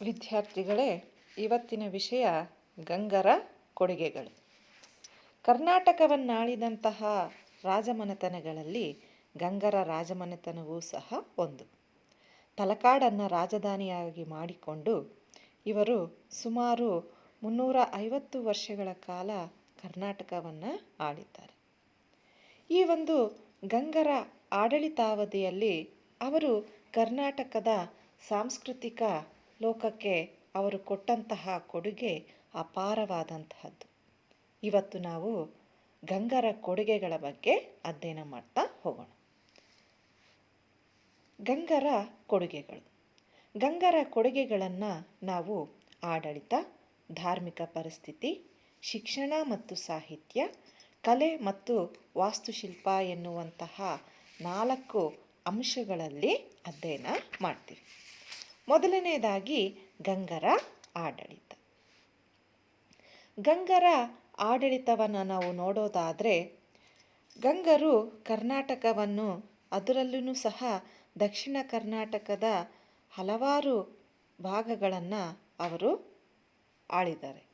ವಿದ್ಯಾರ್ಥಿಗಳೇ, ಇವತ್ತಿನ ವಿಷಯ ಗಂಗರ ಕೊಡುಗೆಗಳು. ಕರ್ನಾಟಕವನ್ನಾಳಿದಂತಹ ರಾಜಮನೆತನಗಳಲ್ಲಿ ಗಂಗರ ರಾಜಮನೆತನವೂ ಸಹ ಒಂದು. ತಲಕಾಡನ್ನು ರಾಜಧಾನಿಯಾಗಿ ಮಾಡಿಕೊಂಡು ಇವರು ಸುಮಾರು ಮುನ್ನೂರ ಐವತ್ತು ವರ್ಷಗಳ ಕಾಲ ಕರ್ನಾಟಕವನ್ನು ಆಳಿದ್ದಾರೆ. ಈ ಒಂದು ಗಂಗರ ಆಡಳಿತಾವಧಿಯಲ್ಲಿ ಅವರು ಕರ್ನಾಟಕದ ಸಾಂಸ್ಕೃತಿಕ ಲೋಕಕ್ಕೆ ಅವರು ಕೊಟ್ಟಂತಹ ಕೊಡುಗೆ ಅಪಾರವಾದಂತಹದ್ದು. ಇವತ್ತು ನಾವು ಗಂಗರ ಕೊಡುಗೆಗಳ ಬಗ್ಗೆ ಅಧ್ಯಯನ ಮಾಡ್ತಾ ಹೋಗೋಣ. ಗಂಗರ ಕೊಡುಗೆಗಳು. ಗಂಗರ ಕೊಡುಗೆಗಳನ್ನು ನಾವು ಆಡಳಿತ, ಧಾರ್ಮಿಕ ಪರಿಸ್ಥಿತಿ, ಶಿಕ್ಷಣ ಮತ್ತು ಸಾಹಿತ್ಯ, ಕಲೆ ಮತ್ತು ವಾಸ್ತುಶಿಲ್ಪ ಎನ್ನುವಂತಹ ನಾಲ್ಕು ಅಂಶಗಳಲ್ಲಿ ಅಧ್ಯಯನ ಮಾಡ್ತೀವಿ. ಮೊದಲನೆಯದಾಗಿ ಗಂಗರ ಆಡಳಿತ. ಗಂಗರ ಆಡಳಿತವನ್ನು ನಾವು ನೋಡೋದಾದರೆ, ಗಂಗರು ಕರ್ನಾಟಕವನ್ನು ಅದರಲ್ಲೂ ಸಹ ದಕ್ಷಿಣ ಕರ್ನಾಟಕದ ಹಲವಾರು ಭಾಗಗಳನ್ನು ಅವರು ಆಳಿದ್ದಾರೆ.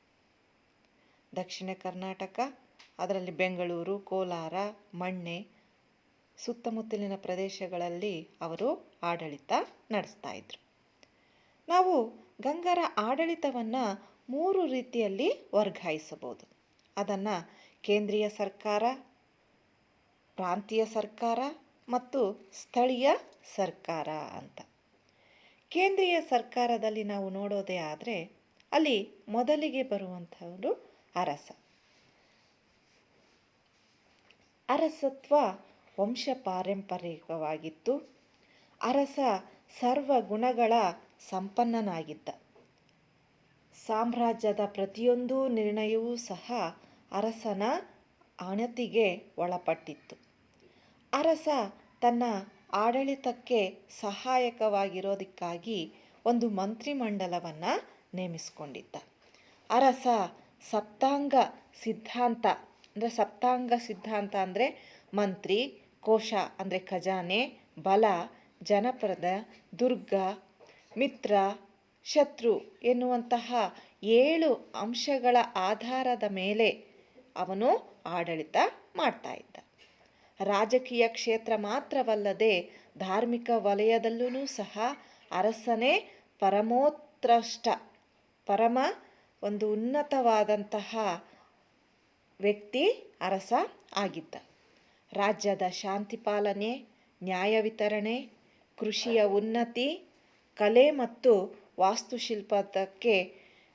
ದಕ್ಷಿಣ ಕರ್ನಾಟಕ, ಅದರಲ್ಲಿ ಬೆಂಗಳೂರು, ಕೋಲಾರ, ಮಣ್ಣೆ, ಸುತ್ತಮುತ್ತಲಿನ ಪ್ರದೇಶಗಳಲ್ಲಿ ಅವರು ಆಡಳಿತ ನಡೆಸ್ತಾ ಇದ್ರು. ನಾವು ಗಂಗರ ಆಡಳಿತವನ್ನು ಮೂರು ರೀತಿಯಲ್ಲಿ ವರ್ಗಾಯಿಸಬಹುದು. ಅದನ್ನು ಕೇಂದ್ರೀಯ ಸರ್ಕಾರ, ಪ್ರಾಂತೀಯ ಸರ್ಕಾರ ಮತ್ತು ಸ್ಥಳೀಯ ಸರ್ಕಾರ ಅಂತ. ಕೇಂದ್ರೀಯ ಸರ್ಕಾರದಲ್ಲಿ ನಾವು ನೋಡೋದೇ ಆದರೆ ಅಲ್ಲಿ ಮೊದಲಿಗೆ ಬರುವಂಥವರು ಅರಸ. ಅರಸತ್ವ ವಂಶ ಪಾರಂಪರಿಕವಾಗಿತ್ತು ಅರಸ ಸರ್ವ ಗುಣಗಳ ಸಂಪನ್ನನಾಗಿದ್ದ. ಸಾಮ್ರಾಜ್ಯದ ಪ್ರತಿಯೊಂದು ನಿರ್ಣಯವೂ ಸಹ ಅರಸನ ಅಣತಿಗೆ ಒಳಪಟ್ಟಿತ್ತು. ಅರಸ ತನ್ನ ಆಡಳಿತಕ್ಕೆ ಸಹಾಯಕವಾಗಿರೋದಕ್ಕಾಗಿ ಒಂದು ಮಂತ್ರಿಮಂಡಲವನ್ನು ನೇಮಿಸಿಕೊಂಡಿದ್ದ. ಅರಸ ಸಪ್ತಾಂಗ ಸಿದ್ಧಾಂತ, ಅಂದರೆ ಸಪ್ತಾಂಗ ಸಿದ್ಧಾಂತ ಅಂದರೆ ಮಂತ್ರಿ, ಕೋಶ ಅಂದರೆ ಖಜಾನೆ, ಬಲ, ಜನಪದ, ದುರ್ಗ ಮಿತ್ರ, ಶತ್ರು ಎನ್ನುವಂತಹ ಏಳು ಅಂಶಗಳ ಆಧಾರದ ಮೇಲೆ ಅವನು ಆಡಳಿತ ಮಾಡ್ತಾ ಇದ್ದ. ರಾಜಕೀಯ ಕ್ಷೇತ್ರ ಮಾತ್ರವಲ್ಲದೆ ಧಾರ್ಮಿಕ ವಲಯದಲ್ಲೂ ಸಹ ಅರಸನೇ ಪರಮೋತ್ಕೃಷ್ಟ, ಪರಮ ಒಂದು ಉನ್ನತವಾದಂತಹ ವ್ಯಕ್ತಿ ಅರಸ ಆಗಿದ್ದ. ರಾಜ್ಯದ ಶಾಂತಿ ಪಾಲನೆ, ನ್ಯಾಯ ವಿತರಣೆ, ಕೃಷಿಯ ಉನ್ನತಿ ಕಲೆ ಮತ್ತು ವಾಸ್ತುಶಿಲ್ಪಕ್ಕೆ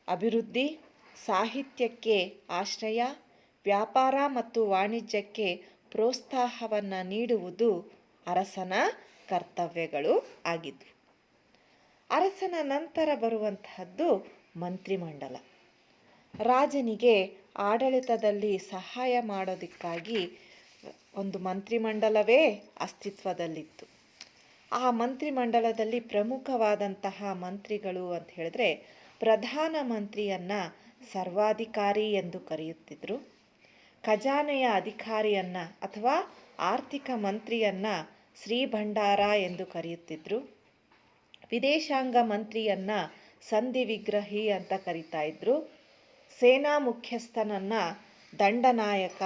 ಅಭಿವೃದ್ಧಿ, ಸಾಹಿತ್ಯಕ್ಕೆ ಆಶ್ರಯ, ವ್ಯಾಪಾರ ಮತ್ತು ವಾಣಿಜ್ಯಕ್ಕೆ ಪ್ರೋತ್ಸಾಹವನ್ನು ನೀಡುವುದು ಅರಸನ ಕರ್ತವ್ಯಗಳು ಆಗಿದ್ದವು ಅರಸನ ನಂತರ ಬರುವಂತಹದ್ದು ಮಂತ್ರಿಮಂಡಲ. ರಾಜನಿಗೆ ಆಡಳಿತದಲ್ಲಿ ಸಹಾಯ ಮಾಡೋದಕ್ಕಾಗಿ ಒಂದು ಮಂತ್ರಿಮಂಡಲವೇ ಅಸ್ತಿತ್ವದಲ್ಲಿತ್ತು. ಆ ಮಂತ್ರಿಮಂಡಲದಲ್ಲಿ ಪ್ರಮುಖವಾದಂತಹ ಮಂತ್ರಿಗಳು ಅಂತ ಹೇಳಿದ್ರೆ ಪ್ರಧಾನ ಮಂತ್ರಿಯನ್ನು ಸರ್ವಾಧಿಕಾರಿ ಎಂದು ಕರೆಯುತ್ತಿದ್ದರು ಖಜಾನೆಯ ಅಧಿಕಾರಿಯನ್ನು ಅಥವಾ ಆರ್ಥಿಕ ಮಂತ್ರಿಯನ್ನು ಶ್ರೀ ಭಂಡಾರ ಎಂದು ಕರೆಯುತ್ತಿದ್ದರು ವಿದೇಶಾಂಗ ಮಂತ್ರಿಯನ್ನು ಸಂಧಿ ವಿಗ್ರಹಿ ಅಂತ ಕರಿತಾ ಇದ್ರು. ಸೇನಾ ಮುಖ್ಯಸ್ಥನನ್ನು ದಂಡನಾಯಕ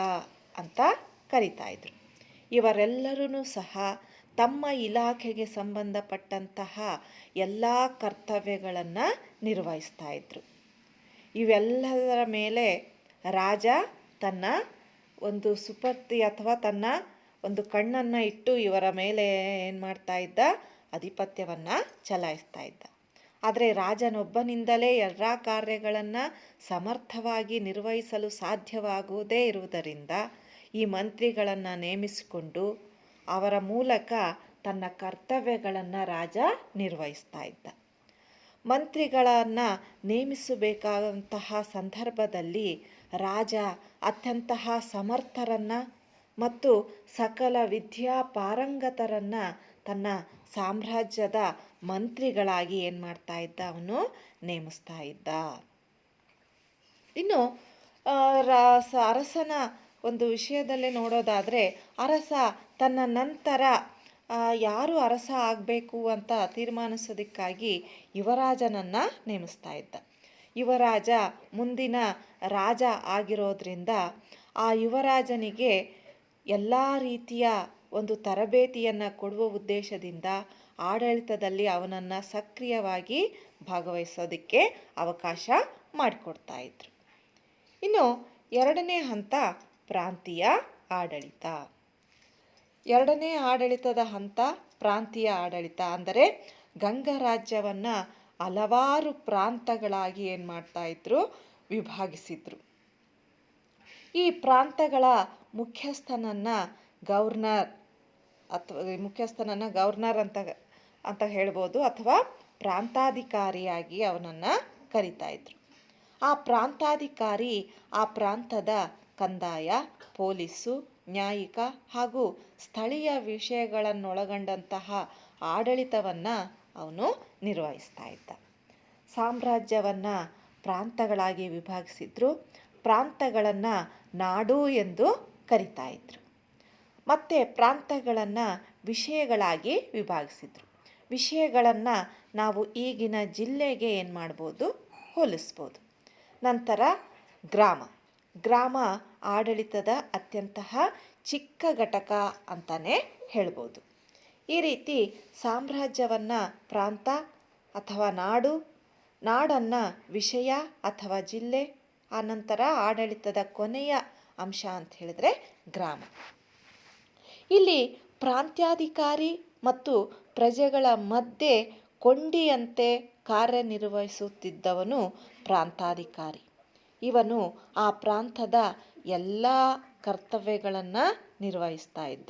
ಅಂತ ಕರಿತಾ ಇದ್ರು. ಇವರೆಲ್ಲರೂ ಸಹ ತಮ್ಮ ಇಲಾಖೆಗೆ ಸಂಬಂಧಪಟ್ಟಂತಹ ಎಲ್ಲ ಕರ್ತವ್ಯಗಳನ್ನು ನಿರ್ವಹಿಸ್ತಾ ಇದ್ರು. ಇವೆಲ್ಲದರ ಮೇಲೆ ರಾಜ ತನ್ನ ಒಂದು ಸುಪರ್ತಿ ಅಥವಾ ತನ್ನ ಒಂದು ಕಣ್ಣನ್ನು ಇಟ್ಟು ಇವರ ಮೇಲೆ ಏನು ಮಾಡ್ತಾ ಇದ್ದ? ಅಧಿಪತ್ಯವನ್ನು ಚಲಾಯಿಸ್ತಾ ಇದ್ದ. ಆದರೆ ರಾಜನೊಬ್ಬನಿಂದಲೇ ಎಲ್ಲ ಕಾರ್ಯಗಳನ್ನು ಸಮರ್ಥವಾಗಿ ನಿರ್ವಹಿಸಲು ಸಾಧ್ಯವಾಗುವುದೇ ಇರುವುದರಿಂದ ಈ ಮಂತ್ರಿಗಳನ್ನು ನೇಮಿಸಿಕೊಂಡು ಅವರ ಮೂಲಕ ತನ್ನ ಕರ್ತವ್ಯಗಳನ್ನು ರಾಜ ನಿರ್ವಹಿಸ್ತಾ ಇದ್ದ. ಮಂತ್ರಿಗಳನ್ನು ನೇಮಿಸಬೇಕಾದಂತಹ ಸಂದರ್ಭದಲ್ಲಿ ರಾಜ ಅತ್ಯಂತಹ ಸಮರ್ಥರನ್ನು ಮತ್ತು ಸಕಲ ವಿದ್ಯಾ ಪಾರಂಗತರನ್ನು ತನ್ನ ಸಾಮ್ರಾಜ್ಯದ ಮಂತ್ರಿಗಳಾಗಿ ಏನು ಮಾಡ್ತಾ ಇದ್ದ? ಅವನು ನೇಮಿಸ್ತಾ ಇದ್ದ. ಇನ್ನು ಅರಸನ ಒಂದು ವಿಷಯದಲ್ಲೇ ನೋಡೋದಾದರೆ ಅರಸ ತನ್ನ ನಂತರ ಯಾರು ಅರಸ ಆಗಬೇಕು ಅಂತ ತೀರ್ಮಾನಿಸೋದಕ್ಕಾಗಿ ಯುವರಾಜನನ್ನು ನೇಮಿಸ್ತಾ ಇದ್ದ. ಯುವರಾಜ ಮುಂದಿನ ರಾಜ ಆಗಿರೋದ್ರಿಂದ ಆ ಯುವರಾಜನಿಗೆ ಎಲ್ಲ ರೀತಿಯ ಒಂದು ತರಬೇತಿಯನ್ನು ಕೊಡುವ ಉದ್ದೇಶದಿಂದ ಆಡಳಿತದಲ್ಲಿ ಅವನನ್ನು ಸಕ್ರಿಯವಾಗಿ ಭಾಗವಹಿಸೋದಕ್ಕೆ ಅವಕಾಶ ಮಾಡಿಕೊಡ್ತಾ ಇದ್ರು. ಇನ್ನು ಎರಡನೇ ಹಂತ, ಪ್ರಾಂತೀಯ ಆಡಳಿತ. ಎರಡನೇ ಆಡಳಿತದ ಹಂತ ಪ್ರಾಂತೀಯ ಆಡಳಿತ. ಅಂದರೆ ಗಂಗರಾಜ್ಯವನ್ನು ಹಲವಾರು ಪ್ರಾಂತಗಳಾಗಿ ಏನು ಮಾಡ್ತಾ ಇದ್ರು? ವಿಭಾಗಿಸಿದ್ರು. ಈ ಪ್ರಾಂತಗಳ ಮುಖ್ಯಸ್ಥನನ್ನು ಗವರ್ನರ್ ಅಥವಾ ಮುಖ್ಯಸ್ಥನನ್ನು ಗವರ್ನರ್ ಅಂತ ಅಂತ ಹೇಳ್ಬೋದು. ಅಥವಾ ಪ್ರಾಂತಾಧಿಕಾರಿಯಾಗಿ ಅವನನ್ನು ಕರಿತಾ ಇದ್ರು. ಆ ಪ್ರಾಂತಾಧಿಕಾರಿ ಆ ಪ್ರಾಂತದ ಕಂದಾಯ, ಪೊಲೀಸು ನ್ಯಾಯಿಕ ಹಾಗೂ ಸ್ಥಳೀಯ ವಿಷಯಗಳನ್ನೊಳಗೊಂಡಂತಹ ಆಡಳಿತವನ್ನು ಅವನು ನಿರ್ವಹಿಸ್ತಾ ಇದ್ದ. ಸಾಮ್ರಾಜ್ಯವನ್ನು ಪ್ರಾಂತಗಳಾಗಿ ವಿಭಾಗಿಸಿದ್ರು. ಪ್ರಾಂತಗಳನ್ನು ನಾಡು ಎಂದು ಕರಿತಾ ಇದ್ರು. ಮತ್ತು ಪ್ರಾಂತಗಳನ್ನು ವಿಷಯಗಳಾಗಿ ವಿಭಾಗಿಸಿದ್ರು. ವಿಷಯಗಳನ್ನು ನಾವು ಈಗಿನ ಜಿಲ್ಲೆಗೆ ಏನು ಮಾಡ್ಬೋದು ಹೋಲಿಸ್ಬೋದು. ನಂತರ ಗ್ರಾಮ. ಗ್ರಾಮ ಆಡಳಿತದ ಅತ್ಯಂತ ಚಿಕ್ಕ ಘಟಕ ಅಂತಲೇ ಹೇಳ್ಬೋದು. ಈ ರೀತಿ ಸಾಮ್ರಾಜ್ಯವನ್ನು ಪ್ರಾಂತ ಅಥವಾ ನಾಡು, ನಾಡನ್ನು ವಿಷಯ ಅಥವಾ ಜಿಲ್ಲೆ, ಆನಂತರ ಆಡಳಿತದ ಕೊನೆಯ ಅಂಶ ಅಂತ ಹೇಳಿದ್ರೆ ಗ್ರಾಮ. ಇಲ್ಲಿ ಪ್ರಾಂತ್ಯಾಧಿಕಾರಿ ಮತ್ತು ಪ್ರಜೆಗಳ ಮಧ್ಯೆ ಕೊಂಡಿಯಂತೆ ಕಾರ್ಯನಿರ್ವಹಿಸುತ್ತಿದ್ದವನು ಪ್ರಾಂತಾಧಿಕಾರಿ. ಇವನು ಆ ಪ್ರಾಂತದ ಎಲ್ಲ ಕರ್ತವ್ಯಗಳನ್ನು ನಿರ್ವಹಿಸ್ತಾ ಇದ್ದ.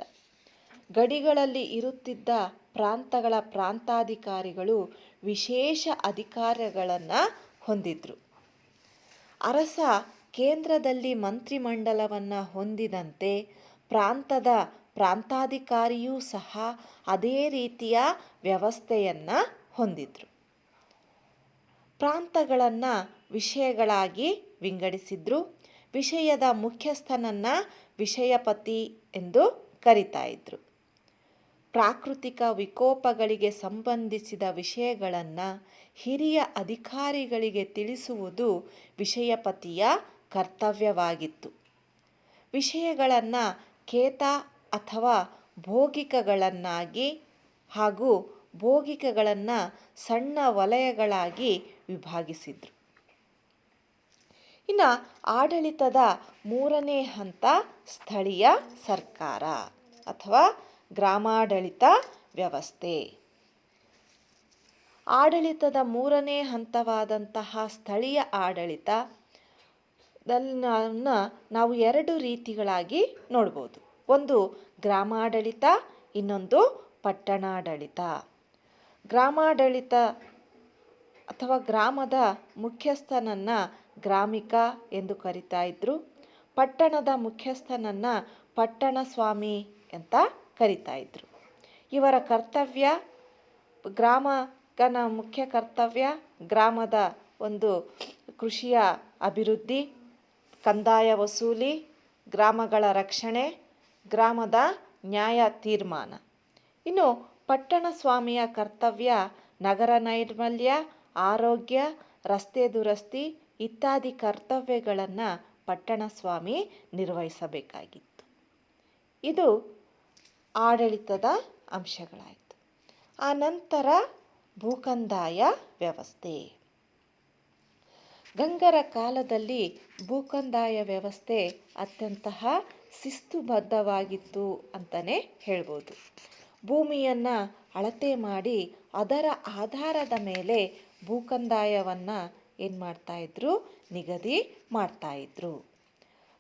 ಗಡಿಗಳಲ್ಲಿ ಇರುತ್ತಿದ್ದ ಪ್ರಾಂತಗಳ ಪ್ರಾಂತಾಧಿಕಾರಿಗಳು ವಿಶೇಷ ಅಧಿಕಾರಗಳನ್ನು ಹೊಂದಿದ್ರು. ಅರಸ ಕೇಂದ್ರದಲ್ಲಿ ಮಂತ್ರಿಮಂಡಲವನ್ನು ಹೊಂದಿದಂತೆ ಪ್ರಾಂತದ ಪ್ರಾಂತಾಧಿಕಾರಿಯೂ ಸಹ ಅದೇ ರೀತಿಯ ವ್ಯವಸ್ಥೆಯನ್ನು ಹೊಂದಿದ್ರು. ಪ್ರಾಂತಗಳನ್ನು ವಿಷಯಗಳಾಗಿ ವಿಂಗಡಿಸಿದ್ರು. ವಿಷಯದ ಮುಖ್ಯಸ್ಥನನ್ನು ವಿಷಯಪತಿ ಎಂದು ಕರಿತಾ ಇದ್ರು. ಪ್ರಾಕೃತಿಕ ವಿಕೋಪಗಳಿಗೆ ಸಂಬಂಧಿಸಿದ ವಿಷಯಗಳನ್ನು ಹಿರಿಯ ಅಧಿಕಾರಿಗಳಿಗೆ ತಿಳಿಸುವುದು ವಿಷಯಪತಿಯ ಕರ್ತವ್ಯವಾಗಿತ್ತು. ವಿಷಯಗಳನ್ನು ಖೇತ ಅಥವಾ ಭೋಗಿಕಗಳನ್ನಾಗಿ ಹಾಗೂ ಭೋಗಿಕಗಳನ್ನು ಸಣ್ಣ ವಲಯಗಳಾಗಿ ವಿಭಾಗಿಸಿದರು. ಇನ್ನು ಆಡಳಿತದ ಮೂರನೇ ಹಂತ ಸ್ಥಳೀಯ ಸರ್ಕಾರ ಅಥವಾ ಗ್ರಾಮಾಡಳಿತ ವ್ಯವಸ್ಥೆ. ಆಡಳಿತದ ಮೂರನೇ ಹಂತವಾದಂತಹ ಸ್ಥಳೀಯ ಆಡಳಿತ ನಾವು ಎರಡು ರೀತಿಗಳಾಗಿ ನೋಡ್ಬೋದು. ಒಂದು ಗ್ರಾಮಾಡಳಿತ, ಇನ್ನೊಂದು ಪಟ್ಟಣಾಡಳಿತ. ಗ್ರಾಮಾಡಳಿತ ಅಥವಾ ಗ್ರಾಮದ ಮುಖ್ಯಸ್ಥನನ್ನು ಗ್ರಾಮಿಕ ಎಂದು ಕರಿತಾ ಇದ್ದರು ಪಟ್ಟಣದ ಮುಖ್ಯಸ್ಥನನ್ನು ಪಟ್ಟಣ ಸ್ವಾಮಿ ಅಂತ ಕರಿತಾ ಇದ್ದರು ಇವರ ಕರ್ತವ್ಯ ಗ್ರಾಮಕನ ಮುಖ್ಯ ಕರ್ತವ್ಯ, ಗ್ರಾಮದ ಒಂದು ಕೃಷಿಯ ಅಭಿವೃದ್ಧಿ, ಕಂದಾಯ ವಸೂಲಿ, ಗ್ರಾಮಗಳ ರಕ್ಷಣೆ, ಗ್ರಾಮದ ನ್ಯಾಯ ತೀರ್ಮಾನ. ಇನ್ನು ಪಟ್ಟಣ ಸ್ವಾಮಿಯ ಕರ್ತವ್ಯ, ನಗರ ನೈರ್ಮಲ್ಯ, ಆರೋಗ್ಯ, ರಸ್ತೆ ದುರಸ್ತಿ ಇತ್ಯಾದಿ ಕರ್ತವ್ಯಗಳನ್ನು ಪಟ್ಟಣ ಸ್ವಾಮಿ ನಿರ್ವಹಿಸಬೇಕಾಗಿತ್ತು. ಇದು ಆಡಳಿತದ ಅಂಶಗಳಾಯಿತು. ಆ ನಂತರ ಭೂಕಂದಾಯ ವ್ಯವಸ್ಥೆ. ಗಂಗರ ಕಾಲದಲ್ಲಿ ಭೂಕಂದಾಯ ವ್ಯವಸ್ಥೆ ಅತ್ಯಂತ ಶಿಸ್ತುಬದ್ಧವಾಗಿತ್ತು ಅಂತಲೇ ಹೇಳ್ಬೋದು. ಭೂಮಿಯನ್ನು ಅಳತೆ ಮಾಡಿ ಅದರ ಆಧಾರದ ಮೇಲೆ ಭೂಕಂದಾಯವನ್ನು ಏನು ಮಾಡ್ತಾಯಿದ್ರು ನಿಗದಿ ಮಾಡ್ತಾಯಿದ್ರು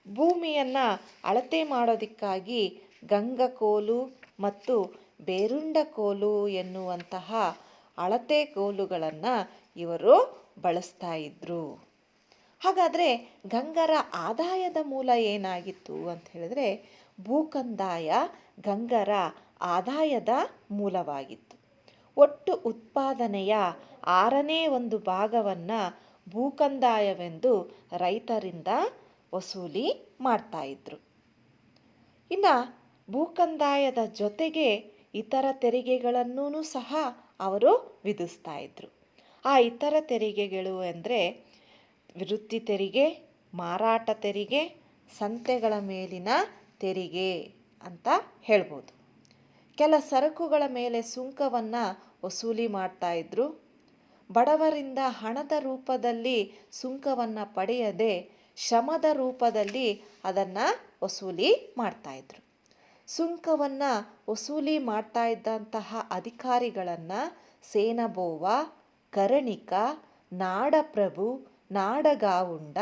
ಭೂಮಿಯನ್ನು ಅಳತೆ ಮಾಡೋದಕ್ಕಾಗಿ ಗಂಗಕೋಲು ಮತ್ತು ಬೇರುಂಡ ಕೋಲು ಎನ್ನುವಂತಹ ಅಳತೆ ಕೋಲುಗಳನ್ನು ಇವರು ಬಳಸ್ತಾ ಇದ್ರು. ಹಾಗಾದರೆ ಗಂಗರ ಆದಾಯದ ಮೂಲ ಏನಾಗಿತ್ತು ಅಂತ ಹೇಳಿದ್ರೆ ಭೂಕಂದಾಯ ಗಂಗರ ಆದಾಯದ ಮೂಲವಾಗಿತ್ತು. ಒಟ್ಟು ಉತ್ಪಾದನೆಯ ಆರನೇ ಒಂದು ಭಾಗವನ್ನು ಭೂಕಂದಾಯವೆಂದು ರೈತರಿಂದ ವಸೂಲಿ ಮಾಡ್ತಾ ಇದ್ರು. ಇನ್ನು ಭೂಕಂದಾಯದ ಜೊತೆಗೆ ಇತರ ತೆರಿಗೆಗಳನ್ನೂ ಸಹ ಅವರು ವಿಧಿಸ್ತಾ ಇದ್ರು. ಆ ಇತರ ತೆರಿಗೆಗಳು ಅಂದರೆ ವೃತ್ತಿ ತೆರಿಗೆ, ಮಾರಾಟ ತೆರಿಗೆ, ಸಂತೆಗಳ ಮೇಲಿನ ತೆರಿಗೆ ಅಂತ ಹೇಳ್ಬೋದು. ಕೆಲ ಸರಕುಗಳ ಮೇಲೆ ಸುಂಕವನ್ನು ವಸೂಲಿ ಮಾಡ್ತಾ ಇದ್ರು. ಬಡವರಿಂದ ಹಣದ ರೂಪದಲ್ಲಿ ಸುಂಕವನ್ನು ಪಡೆಯದೆ ಶ್ರಮದ ರೂಪದಲ್ಲಿ ಅದನ್ನು ವಸೂಲಿ ಮಾಡ್ತಾಯಿದ್ರು ಸುಂಕವನ್ನು ವಸೂಲಿ ಮಾಡ್ತಾ ಇದ್ದಂತಹ ಅಧಿಕಾರಿಗಳನ್ನು ಸೇನಬೋವ, ಕರಣಿಕ, ನಾಡಪ್ರಭು, ನಾಡಗಾವುಂಡ,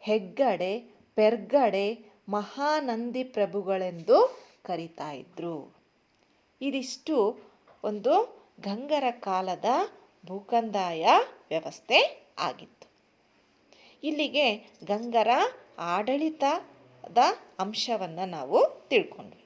ಹೆಗ್ಗಡೆ, ಪೆರ್ಗಡೆ, ಮಹಾನಂದಿ ಪ್ರಭುಗಳೆಂದು ಕರಿತಾ ಇದ್ರು. ಇದಿಷ್ಟು ಒಂದು ಗಂಗರ ಕಾಲದ ಭೂಕಂದಾಯ ವ್ಯವಸ್ಥೆ ಆಗಿತ್ತು. ಇಲ್ಲಿಗೆ ಗಂಗರ ಆಡಳಿತದ ಅಂಶವನ್ನು ನಾವು ತಿಳ್ಕೊಂಡ್ವಿ.